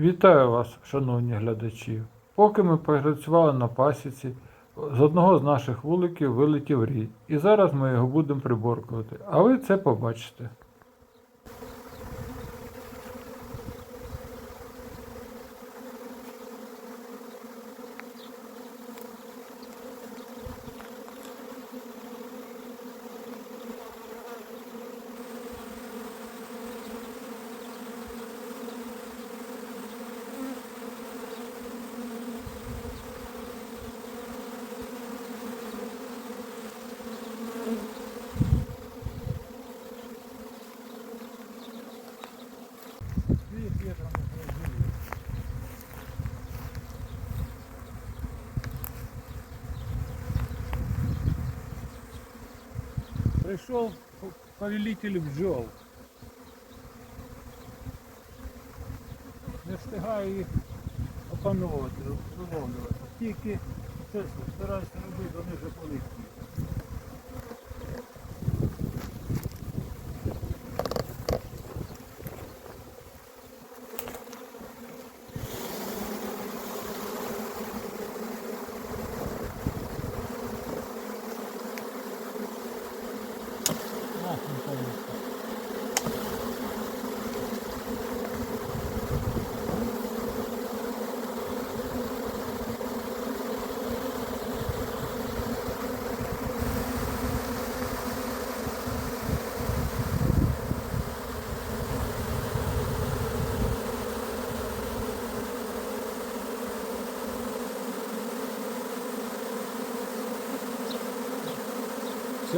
Вітаю вас, шановні глядачі. Поки ми працювали на пасіці, з одного з наших вуликів вилетів рій. І зараз ми його будемо приборкувати. А ви це побачите. Прийшов повелитель бджол. Не встигаю їх опановувати, виловлювати. Тільки чесно, стараюся робити, вони вже полетіли.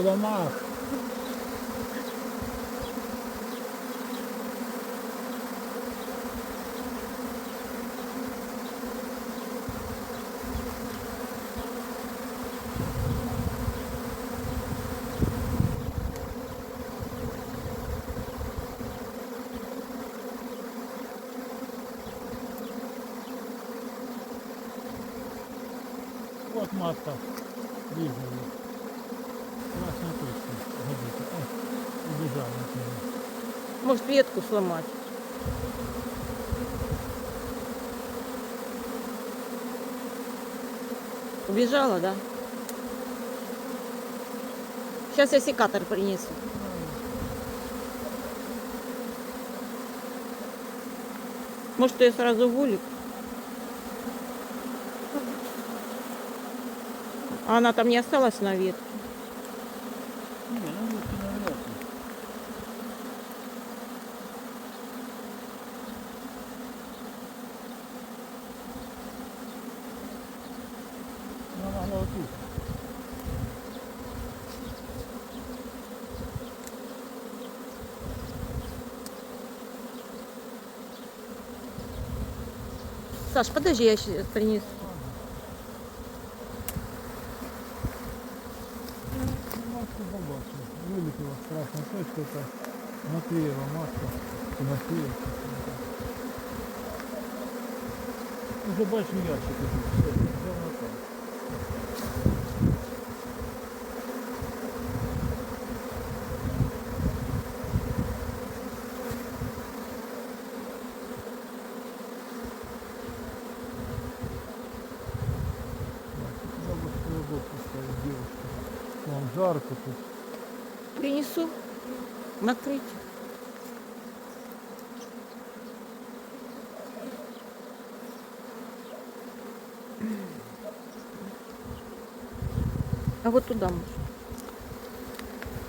Силомах. Вот матка Может ветку сломать. Убежала, да? Сейчас я секатор принесу. Может, я сразу в? А она там не осталась на ветке? Она могла вот тут. Саш, подожди, я сейчас принесу. Ну, Маску побачив. Вилетіла страшна точка, та Матвієва маска. Тимофієв. Уже бачу ящик. Все, все вона жарко тут. Принесу. Накрыть. А вот туда может.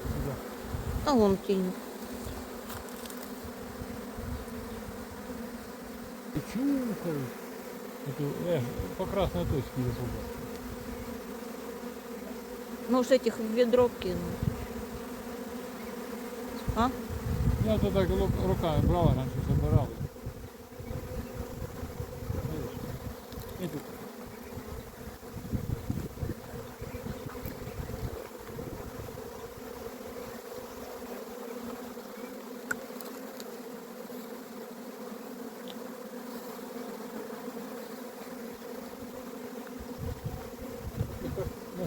Сюда. А вон тень. И чухают. Это, э, по красной точке я побачив. Может этих в ведро кинуть. А? Я то так лу- руками брала, раніше забирали.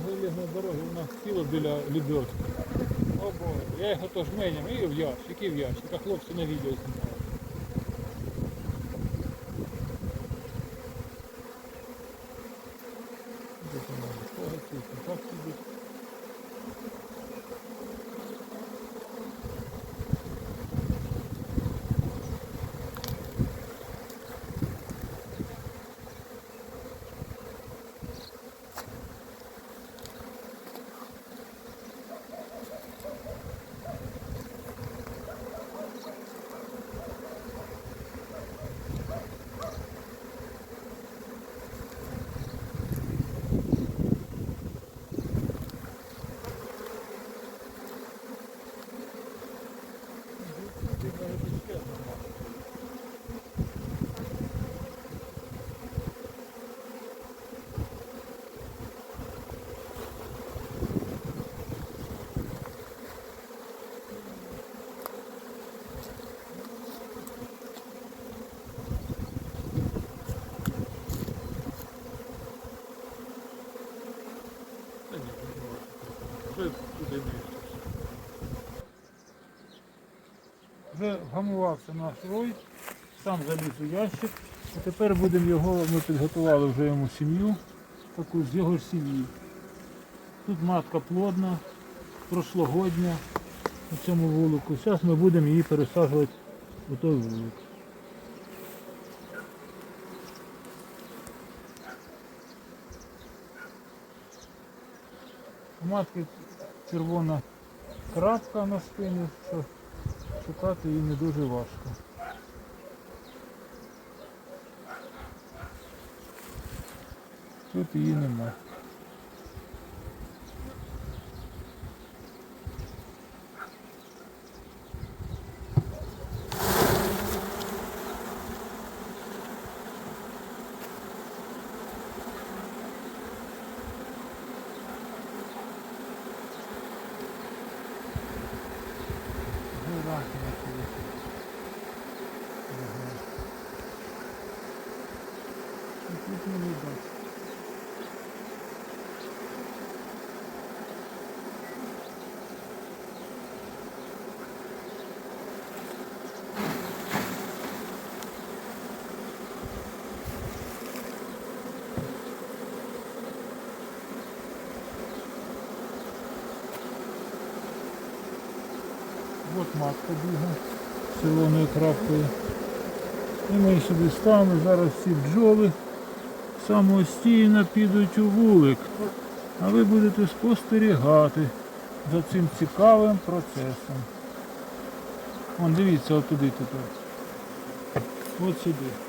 На железній вона сіла біля лебедки. О Боже, я їх теж меням і в ящик, і в ящик, а хлопці на відео знімали. Вже вгамувався наш рой, сам заліз у ящик. А тепер будемо його, ми підготували вже йому сім'ю, таку з його сім'ї. Тут матка плодна, прошлогодня у цьому вулику. Зараз ми будемо її пересаджувати у той вулик. У матки червона крапка на спині, що шукати її не дуже важко. Тут її нема. Тут не видно. От матка бігає з червоною крапкою. І ми собі станемо, зараз всі бджоли самостійно підуть у вулик. А ви будете спостерігати за цим цікавим процесом. Вон дивіться, от туди тепер. От сюди.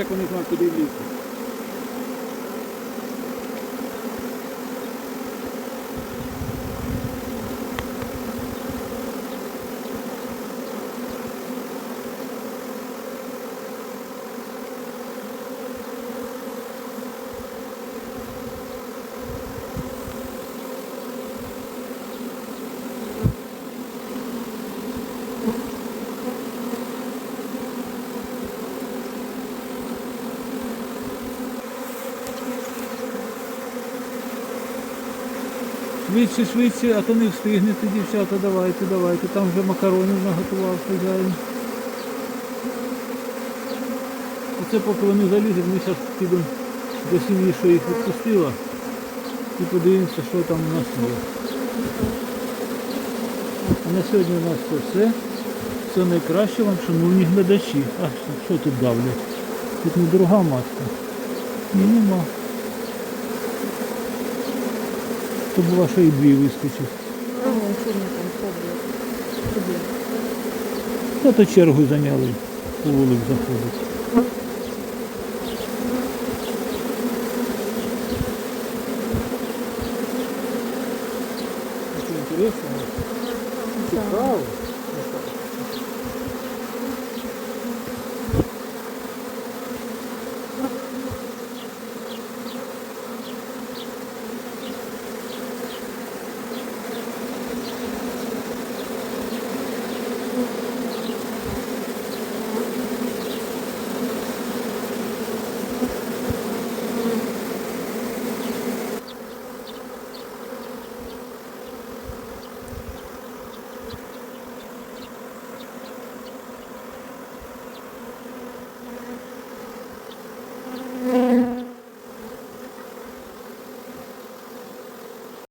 economizam aqui de lixo. Швидше, швидше, а то не встигнете, дівчата, давайте, давайте. Там вже макаронів наготував хазяїн. Оце поки вони залізуть, ми зараз підемо до сім'ї, що їх відпустила. І подивимося, що там у нас є. А на сьогодні у нас це все. Все найкраще вам, шановні глядачі. А що- тут давлять? Тут не друга матка. Ні, нема. То була ще і дві. Туди. Та то чергу зайняли, по вулик заходить.